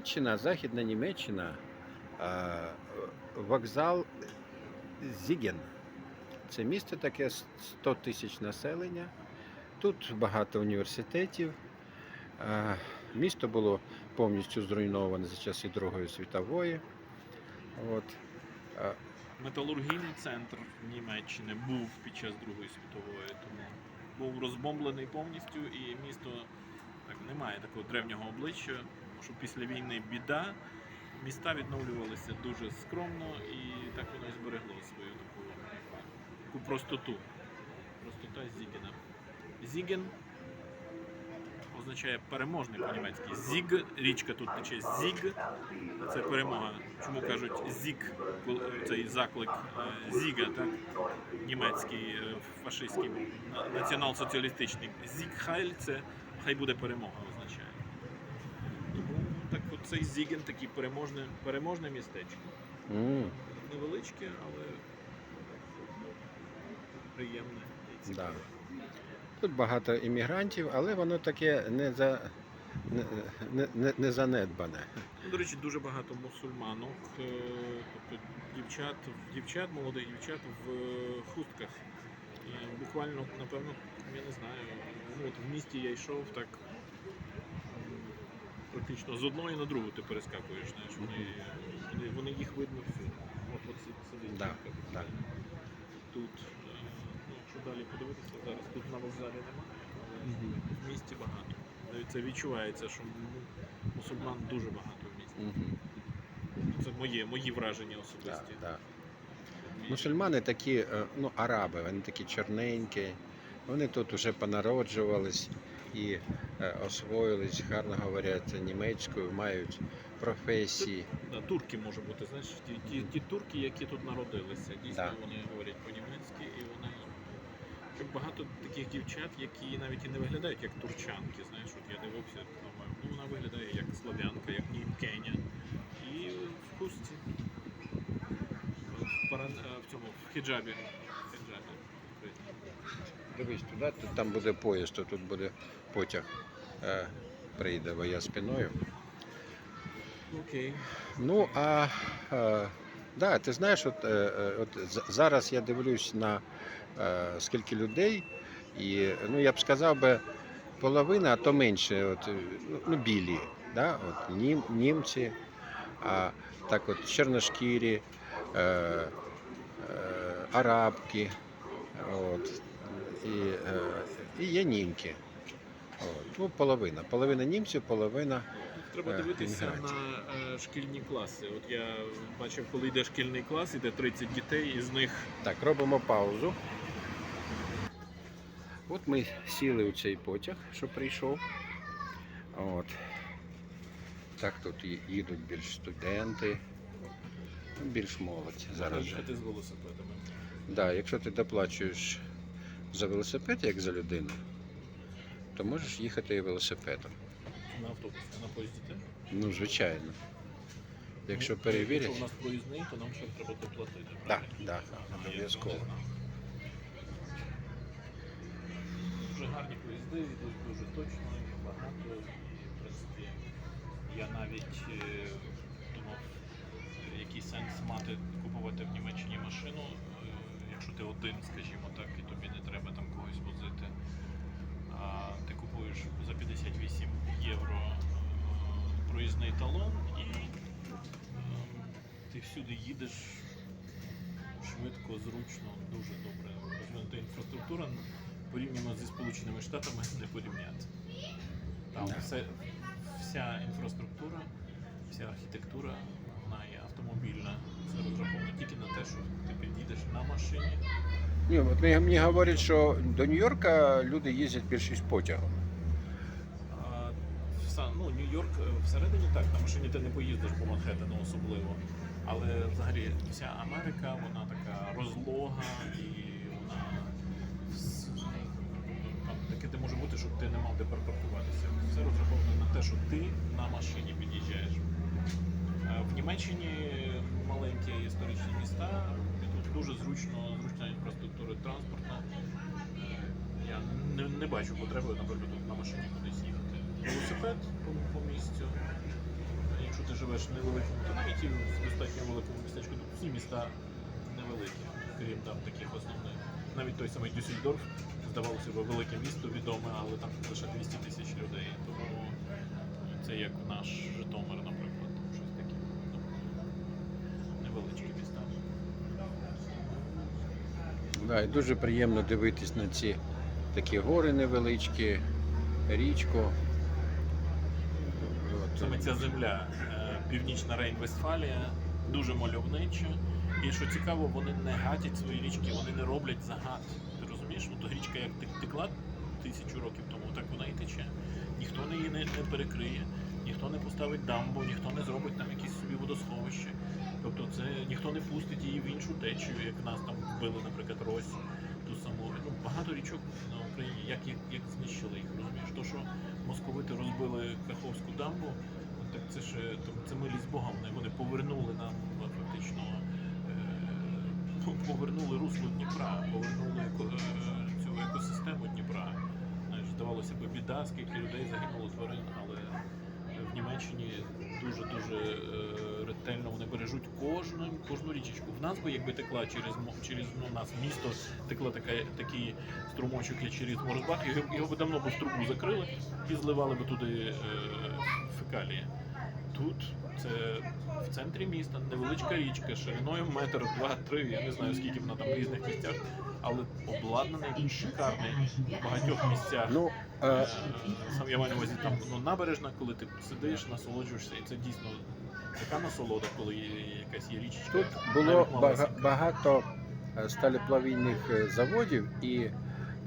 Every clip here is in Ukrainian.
Німеччина, Західна Німеччина, вокзал Зіген. Це місто таке 100 тисяч населення. Тут багато університетів. Місто було повністю зруйноване за часи Другої світової. От. Металургійний центр Німеччини був під час Другої світової, тому був розбомблений повністю, і місто так немає такого древнього обличчя, що після війни біда. Міста відновлювалися дуже скромно і так воно і зберегло свою таку, таку простоту. Простота Зігена. Зіген означає переможний по-німецьки. Зіг, річка тут тече Зіг, це перемога. Чому кажуть коли- цей заклик е, Зіга, так? Німецький, е, фашистський, націонал-соціалістичний. Зік Хайль це хай буде перемога означає. Тому так от цей Зіген такий переможне, переможне містечко. м, Невеличке, але приємне і цікаве. Тут багато іммігрантів, але воно таке не, за, не, не, не, не занедбане. Ну, До речі, дуже багато мусульманок, е, тобто дівчат, дівчат, молодих дівчат в е, хустках. Буквально, напевно, я не знаю, ну, от в місті я йшов так. М, Практично з одної на другу ти перескакуєш, знаєш, вони, вони, вони їх видно всюди. От, от сидить Да, да. Тут, е, ну, якщо далі подивитися, зараз тут на вокзалі немає, але в місті багато. Навіть це відчувається, що мусульман дуже багато в місті. Мгм. Це моє, мої враження особисті. да. Мусульмани такі, е, ну, араби, вони такі чорненькі, вони тут вже понароджувались і освоїлись, гарно говорять німецькою, мають професії. Да, турки може бути, знаєш, ті, ті, ті турки, які тут народилися, дійсно Да. вони говорять по-німецьки і вони. Щоб багато таких дівчат, які навіть і не виглядають як турчанки, знаєш, от я дивився, думаю, ну вона виглядає як слав'янка, як німкеня. І в хустці. В, паран... е, в цьому в хіджабі. В хіджабі. Дивись туди, тут там буде поїзд, то тут буде потяг. Е, прийде, бо я спиною. Окей. Ну, а е, да, ти знаєш, от, е, е, от зараз я дивлюсь на е, скільки людей, і ну, я б сказав би, половина, а то менше, от, е, ну, білі, да? от, нім, німці, а так от чорношкірі, е, е, арабки, от, і, е, і є німки. От, ну, половина. Половина німців, половина. Треба Е, дивитися іммігрантів. на е, шкільні класи. От я бачив, коли йде шкільний клас, іде 30 дітей, із них Так, робимо паузу. От ми сіли у цей потяг, що прийшов. От. Так тут їдуть більш студенти, більш молодь зараз. же. їхати з велосипедами. Да, якщо ти доплачуєш за велосипед, як за людину, то можеш їхати і велосипедом. На автобусі, на поїзді теж. Ну, звичайно. Якщо Ну, перевірять. Якщо у нас проїзний, то нам ще треба доплатити. Так, так, обов'язково. Дуже гарні поїзди, йдуть дуже точно і багато. І, в принципі, я навіть е, думав, який сенс мати купувати в Німеччині машину, е, якщо ти один, скажімо так, і тобі не треба там когось возити. А ти купуєш за 58 євро е, проїзний талон і е, ти всюди їдеш швидко, зручно, дуже добре розвинута інфраструктура. Порівняно зі Сполученими Штатами не порівняти. Там все, вся інфраструктура, вся архітектура, вона є автомобільна. Це розраховано тільки на те, що ти під'їдеш на машині. Ні, от мені, говорять, що до Нью-Йорка люди їздять більшість потягом. А, ну, Нью-Йорк е, всередині так, на машині ти не поїздиш по Манхеттену особливо. Але взагалі вся Америка, вона така розлога і вона там таке де може бути, щоб ти не мав де припаркуватися. Все розраховано на те, що ти на машині під'їжджаєш. Е, В Німеччині маленькі історичні міста, дуже зручно, зручна інфраструктура транспортна. Я не, не бачу потреби, наприклад, на машині кудись їхати. Велосипед по, по місцю. Якщо ти живеш в невеликому, то навіть і в достатньо великому містечку, то всі міста невеликі, крім там таких основних. Навіть той самий Дюссельдорф, здавалося б, велике місто відоме, але там лише 200 тисяч людей. Тому це як наш Житомир, наприклад, щось таке. Ну, невеличкі міста. Да, і дуже приємно дивитись на ці такі гори невеличкі, річку. Саме ця земля, е, північна Рейн-Вестфалія, дуже мальовнича. І що цікаво, вони не гатять свої річки, вони не роблять загад. Ти розумієш? Ну, то річка як текла тисячу років тому, так вона і тече. Ніхто її не, перекриє, ніхто не поставить дамбу, ніхто не зробить там якісь собі водосховище. Тобто це ніхто не пустить її в іншу течію, як нас там вбили, наприклад, Рось, ту саму. Ну, багато річок на Україні, як, як, як знищили їх, розумієш? То, що московити розбили Каховську дамбу, ну, так це ж це милість Богом. Вони повернули нам е, фактично е, повернули русло Дніпра, повернули е, цю екосистему Дніпра. Знаєш, здавалося б, біда, скільки людей загинуло тварин, але в Німеччині дуже дуже е, ретельно вони бережуть кожну кожну річечку. В нас би якби текла через через ну, нас місто, текла така такий струмочок як через Морозбах, його, його би давно б в трубу закрили і зливали би туди е, фекалії. Тут це в центрі міста невеличка річка, шириною метр, два, три, я не знаю скільки вона там в різних місцях, але обладнаний шикарний в багатьох місцях. Ну, е, Е, Сам я маю на увазі там ну, набережна, коли ти сидиш, насолоджуєшся, і це дійсно така насолода, коли є якась є річечка. Тут було бага- багато е, сталеплавільних е, заводів і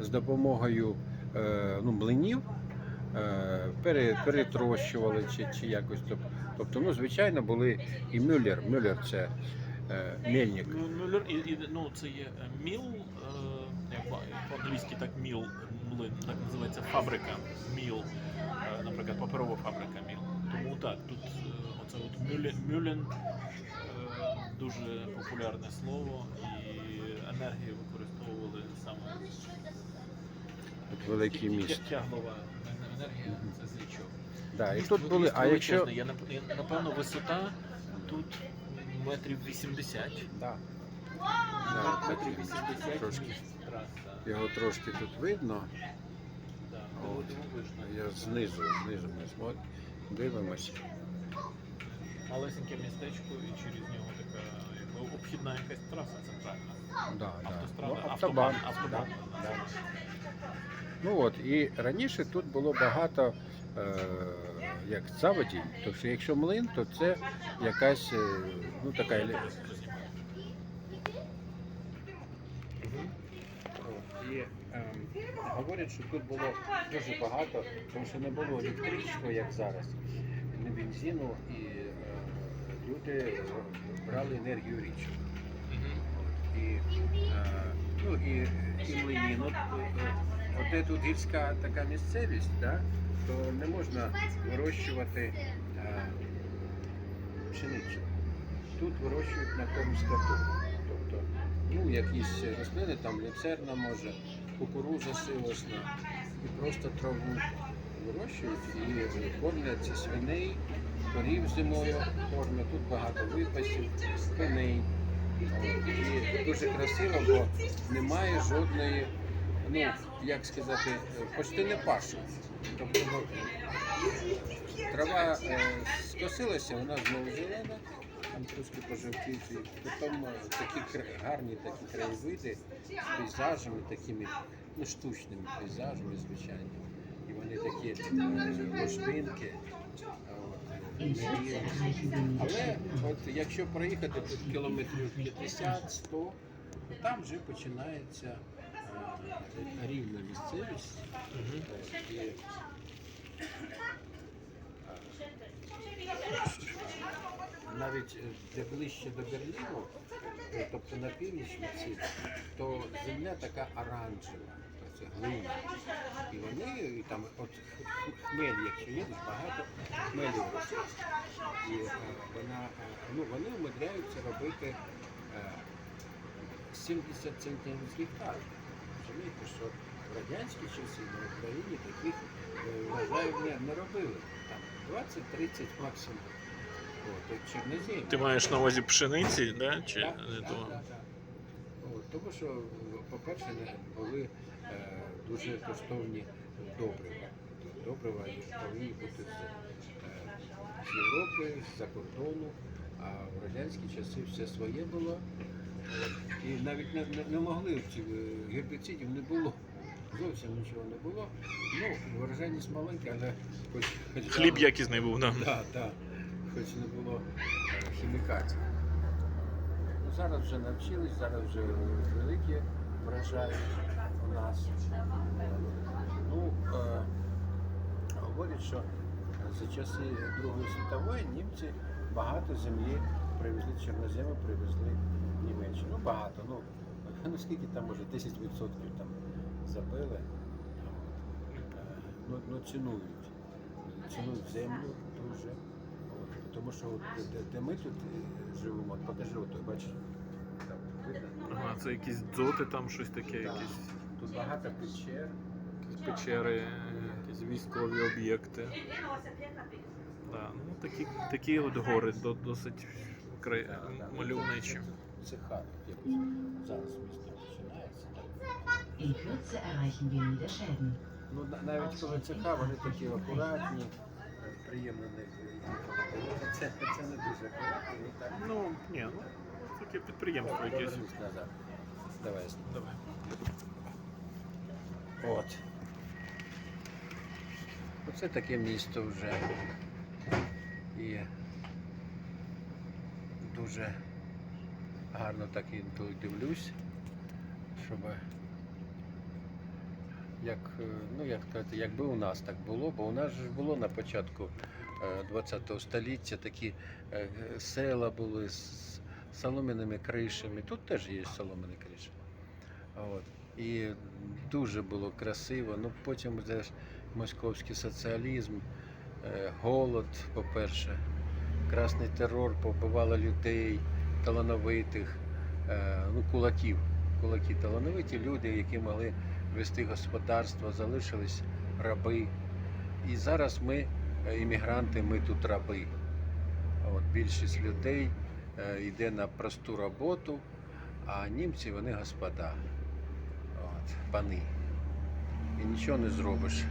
з допомогою ну, млинів перетрощували чи, чи якось. Тоб- Тобто, ну, звичайно, були і Мюллер. Мюллер це е, мельник. Ну, Мюллер, і, і, ну, це є е, міл, е, як по- по-англійськи так міл, млин, так називається фабрика міл, е, наприклад, паперова фабрика міл. Тому так, тут е, оце от мюлен, мюлен е, дуже популярне слово, і енергію використовували саме От великий тя- міст. тяглова енергія, це з річок. Да, і тут були, а якщо. Я, напевно, висота тут метрів 80. да, Да, метрів 80 трошки. його трошки тут видно, Да, От. я знизу, знизу ми смотр- дивимося. Малесеньке містечко і через нього така якби обхідна якась траса центральна. Да, да. Ну, автобан, автобан, да, да. Ну от, і раніше тут було багато як заводів. Тобто, якщо млин, то це якась е, ну, така І ем, говорять, що тут було дуже багато, тому що не було електричства, як зараз, не бензину, і е, люди брали енергію річок. І, е, ну, і, і млині. Ну, е, от тут гірська така місцевість, да, то не можна вирощувати е, пшеницю. Тут вирощують на тому скоту. Тобто, ну, якісь рослини, там люцерна може, кукуруза силосна, і просто траву вирощують і кормлять ці свиней, корів зимою кормлять. Тут багато випасів, коней. І дуже красиво, бо немає жодної, ну як сказати, е, почти не пашу. Тобто ну, трава е, скосилася, вона знову зелена, там трошки пожовтіють. Потім е, такі гарні такі краєвиди з пейзажами, такими ну, штучними пейзажами, звичайно. І вони такі е, ложбинки. е. Але от якщо проїхати тут кілометрів 50-100, то там вже починається е, рівна місцевість. Навіть е, де ближче до Берліну, е, тобто на північ від то земля така оранжева, це глина. І вони і там от хмель, якщо є, багато хмелів. І е, вона, ну, вони умудряються робити е, 70 центнерів з гектара. Розумієте, що в радянські часи на Україні таких е, врожаїв не, не робили. Там 20-30 максимум. От. Ти маєш на увазі пшениці, да? Чи Так, не так, того? так, так. От, Тому що, по-перше, були е, дуже коштовні добрива. Добрива повинні бути з, е, з Європи, з-за кордону, а в радянські часи все своє було. От, І навіть не, не, не могли е, гербіцидів не було. Зовсім нічого не було. Ну, врожайність маленька, але хоч, хоч Хліб дали- якісний був, да. так, так. Хоч не було е, хімікатів. Ну, зараз вже навчились, зараз вже великі врожаї у нас. Ну, е, говорять, що за часи Другої світової німці багато землі привезли, чорноземи привезли Німеччину. Ну, багато, ну, ну скільки там може, 10% там забили. Е, Ну, ну, цінують. Цінують землю дуже. От, тому що от, де, де ми тут е, живемо, от покажи, от, бачиш, там видно? Ага, це якісь дзоти там, щось таке, Так. якісь, Тут багато печер. печери, якісь військові об'єкти. Да, ну, такі, такі от гори до- досить край... Так, так. мальовничі. Це, це хат. якось. Зараз місто починається. In Kürze erreichen wir Niederschäden. Ну, навіть коли цеха, вони такі акуратні, приємно на них. Це, це не дуже акуратно, так. Ну, ні, ну, таке підприємство якесь. Повернусь назад. Давай. Давай. От. Оце таке місто вже. І дуже гарно так інколи дивлюсь, щоб як, е, ну, як якби у нас так було, бо у нас ж було на початку ХХ століття такі е, села були з солом'яними кришами. Тут теж є солом'яні криші. От. І дуже було красиво. Ну потім де московський соціалізм, е, голод, по-перше, красний терор, побивало людей, талановитих, е, ну, кулаків. Кулаки талановиті люди, які могли вести господарство, залишились раби. І зараз ми, е, іммігранти, ми тут раби. От, більшість людей е, йде на просту роботу, а німці вони господа. От, пани. І нічого не зробиш.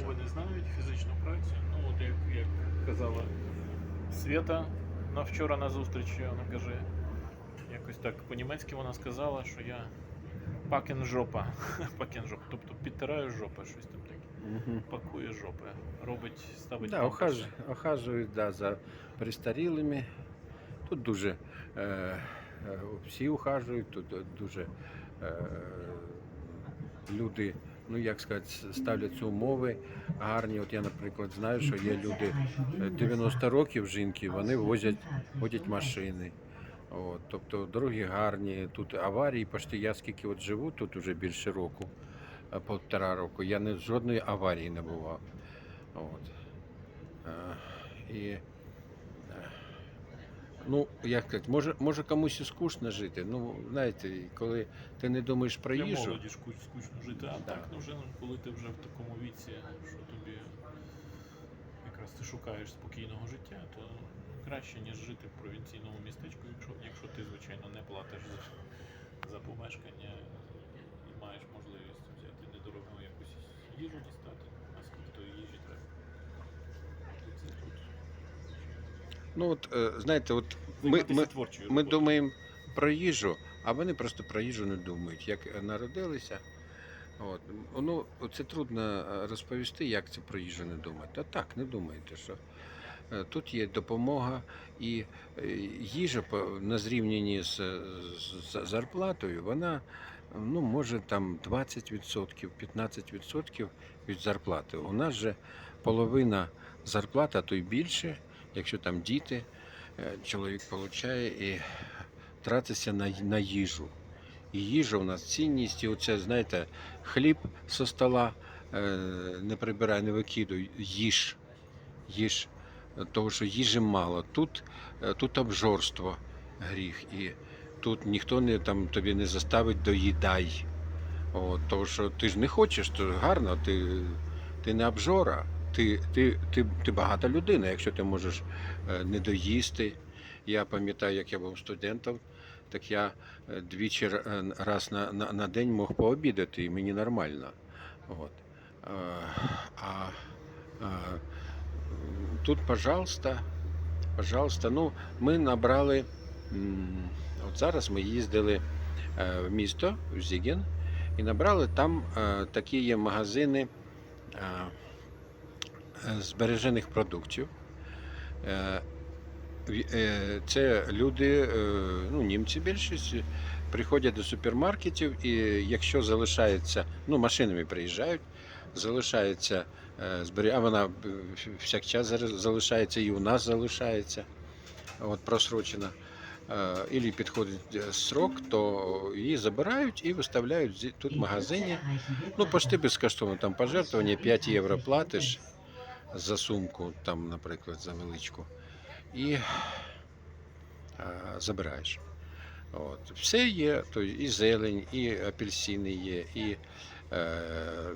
Мови не знають фізичну працю. Ну, от як, як казала Свята на вчора на зустрічі, вона каже, якось так по-німецьки вона сказала, що я пакен жопа. пакен жопа. Тобто підтираю жопи, щось там таке. Угу. Пакує жопи. Робить, ставить Да, охаж, охажують да, за пристарілими. Тут дуже е, е, всі ухажують, тут дуже е, люди, ну як сказати, ставляться умови гарні. От я, наприклад, знаю, що є люди е, 90 років жінки, вони возять, водять машини. От, тобто дороги гарні, тут аварії, почти я скільки от живу, тут вже більше року, е, півтора року, я не жодної аварії не бував. От. Е, І, е, ну, як сказати, може, може комусь і скучно жити. Ну, знаєте, коли ти не думаєш про Для їжу, молоді скуч- скучно жити, а Да. так, ну вже ну, коли ти вже в такому віці, що тобі якраз ти шукаєш спокійного життя, то краще, ніж жити в провінційному містечку, якщо, якщо ти, звичайно, не платиш за, за помешкання і маєш можливість взяти недорогу якусь їжу дістати, а скільки тої їжі треба. То це тут. Ну от е, знаєте, от ми, ми, творчою ми роботою. думаємо про їжу, а вони просто про їжу не думають. Як народилися. От. Ну, це трудно е, розповісти, як це про їжу не думати. А так, не думайте, що е, тут є допомога і е, їжа на зрівнянні з, з- зарплатою, вона ну, може там 20%, 15% від зарплати. У нас же половина зарплати, а то й більше, якщо там діти, е, чоловік отримує і тратиться на, на їжу. І їжа у нас цінність, і оце, знаєте, хліб со стола е, не прибирай, не викидуй, їж. Їж. Тому що їжі мало. Тут, е, тут обжорство гріх. І тут ніхто не, там, тобі не заставить доїдай. От, тому що ти ж не хочеш, то гарно, ти, ти не обжора. Ти, ти, ти, ти багата людина, якщо ти можеш е, не доїсти. Я пам'ятаю, як я був студентом, так я е, двічі е, раз на, на, на день мог пообідати, і мені нормально. От. Е, А, а тут, пожалуйста, пожалуйста, ну, ми набрали. От зараз ми їздили в місто, в Зіген, і набрали там такі є магазини збережених продуктів. Е, е, Це люди, е, ну, німці більшість, приходять до супермаркетів, і якщо залишається, ну, машинами приїжджають, залишається е, а вона е, всякчас залишається і у нас залишається, от просрочена. Е, Ілі підходить е, срок, то її забирають і виставляють тут в магазині. Ну, почти безкоштовно там пожертвування, 5 євро платиш за сумку, там, наприклад, за величку, і е, забираєш. От. Все є, то і зелень, і апельсини є, і е,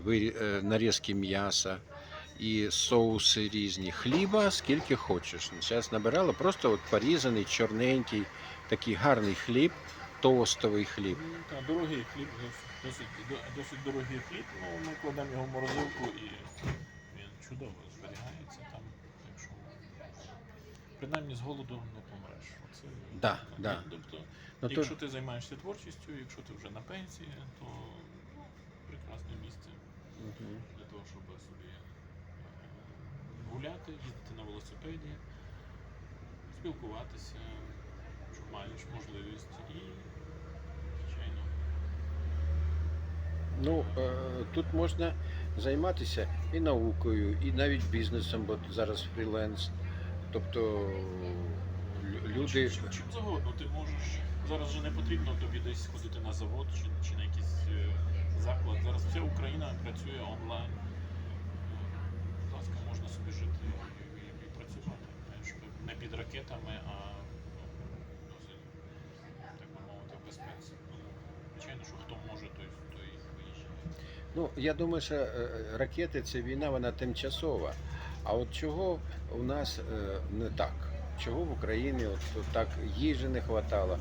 е, нарізки м'яса, і соуси різні. Хліба скільки хочеш. Зараз набирала просто от порізаний, чорненький, такий гарний хліб, тостовий хліб. Ну, та, дорогий хліб, досить- досить, дорогий хліб. Ну, ми кладемо його в морозилку і він чудово зберігається там. Так що принаймні з голоду не помреш. Оце, Да, да. Тобто, Ну, то, якщо ти займаєшся творчістю, якщо ти вже на пенсії, то прекрасне місце Мгм. для того, щоб собі е, гуляти, їздити на велосипеді, спілкуватися, що маєш можливість і, звичайно, Ну, е, тут можна займатися і наукою, і навіть бізнесом, бо зараз фріленс. Тобто люди. чим, чим завгодно ти можеш. Зараз же не потрібно тобі десь ходити на завод чи, чи на якийсь е, заклад. Зараз вся Україна працює онлайн. Будь ласка, можна собі жити і, і, працювати. Не під ракетами, а ну, досить, так би мовити, безпеці. Ну, Звичайно, що хто може, той, той виїжджає. Ну, я думаю, що е, ракети це війна, вона тимчасова. А от чого у нас е, не так? Чого в Україні от так їжі не вистачало?